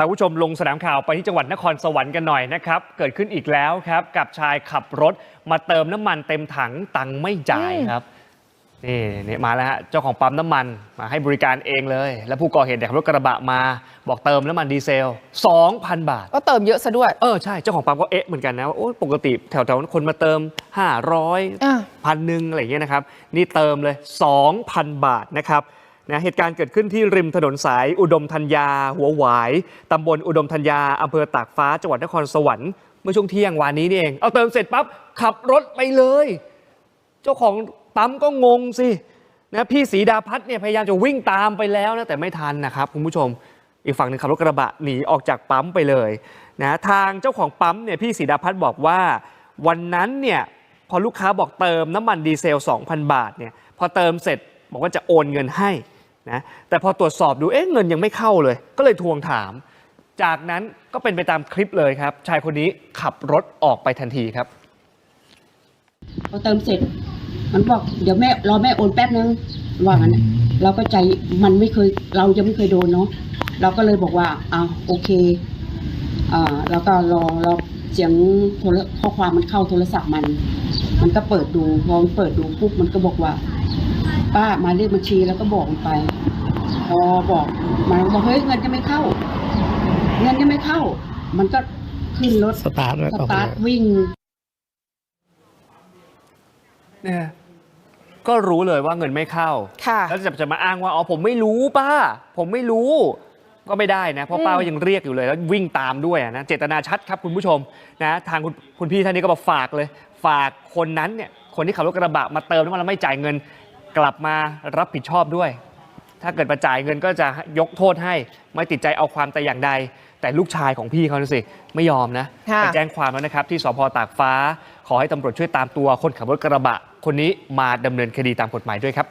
าคุณผู้ชมลงสนามข่าวไปที่จังหวัดนครสวรรค์กันหน่อยนะครับ เกิดขึ้นอีกแล้วครับ กับชายขับรถมาเติมน้ำมันเต็มถังตังค์ไม่จ่ายครับนี่นี่มาแล้วฮะเจ้าของปั๊มน้ำมันมาให้บริการเองเลย แล้วผู้ก่อเหตุเนี่ยขับรถกระบะมา บอกเติมน้ำมันดีเซล 2,000 บาท ก็เติมเยอะซะด้วย เออใช่เจ้าของปั๊มก็เอ๊ะเหมือนกันนะว่าโอ้ปกติแถวๆนั้นคนมาเติม 500อะ พันหนึ่งอะไรอย่างเงี้ยนะครับ นี่เติมเลย 2,000 บาทนะครับ นะเหตุการณ์เกิดขึ้นที่ริมถนนสายอุดมธัญญา หัวหวายตำบลอุดมธัญญาอำเภอตากฟ้าจังหวัดนครสวรรค์เมื่อช่วงเที่ยงวานนี้นี่เองเอาเติมเสร็จปั๊บขับรถไปเลย เจ้าของปั๊มก็งงสินะพี่สีดาพัฒน์เนี่ยพยายามจะวิ่งตามไปแล้วนะแต่ไม่ทันนะครับคุณผู้ชม อีกฝั่งหนึ่งขับรถกระบะหนีออกจากปั๊มไปเลยนะทางเจ้าของปั๊มเนี่ยพี่สีดาพัฒน์บอกว่า วันนั้นเนี่ยพอลูกค้าบอกเติมน้ำมันดีเซล 2,000 บาทเนี่ยพอเติมเสร็จบอกว่าจะโอนเงินให้ นะแต่พอตรวจสอบดูเอ๊ะเงินยังไม่เข้าเลย ก็เลยทวงถาม จากนั้นก็เป็นไปตามคลิปเลยครับ ชายคนนี้ขับรถออกไปทันทีครับ พอเติมเสร็จ มันบอกเดี๋ยวแม่รอแม่โอนแป๊บนึงว่างั้นน่ะเราก็ใจมันไม่เคยเราจะไม่เคยโดนเนาะเราก็เลยบอกว่าอ้าวโอเคอ่าแล้วก็รอรอเสียงโทรข้อความมันเข้าโทรศัพท์มัน มันก็เปิดดูพอมันเปิดดูปุ๊บมันก็บอกว่า ป้ามาเรียกบัญชีแล้วก็บอกมันไป พอบอกมันบอกเฮ้ยเงินจะไม่เข้า เงินยังไม่เข้า มันก็ขึ้นรถสตาร์ทแล้วสออกตาร์ทเลยวิ่งเนี่ยก็รู้เลยว่าเงินไม่เข้าค่ะแล้วจะจะมาอ้างว่าอ๋อผมไม่รู้ป้า ผมไม่รู้ ก็ไม่ได้นะ เพราะป้าก็ยังเรียกอยู่เลย แล้ววิ่งตามด้วยอะนะ เจตนาชัดครับคุณผู้ชมนะ ทางคุณคุณพี่ท่านนี้ก็บอกฝากเลย ฝากคนนั้นเนี่ย คนที่ขับรถกระบะมาเติมน้ำมันแล้วไม่จ่ายเงิน กลับมารับผิดชอบด้วย ถ้าเกิดมาจ่ายเงินก็จะยกโทษให้ ไม่ติดใจเอาความแต่อย่างใด แต่ลูกชายของพี่เขาน่ะสิไม่ยอมนะค่ะไปแจ้งความแล้วนะครับ ที่สพตากฟ้า ขอให้ตำรวจช่วยตามตัวคนขับรถกระบะ คนนี้มาดำเนินคดีตามกฎหมายด้วยครับ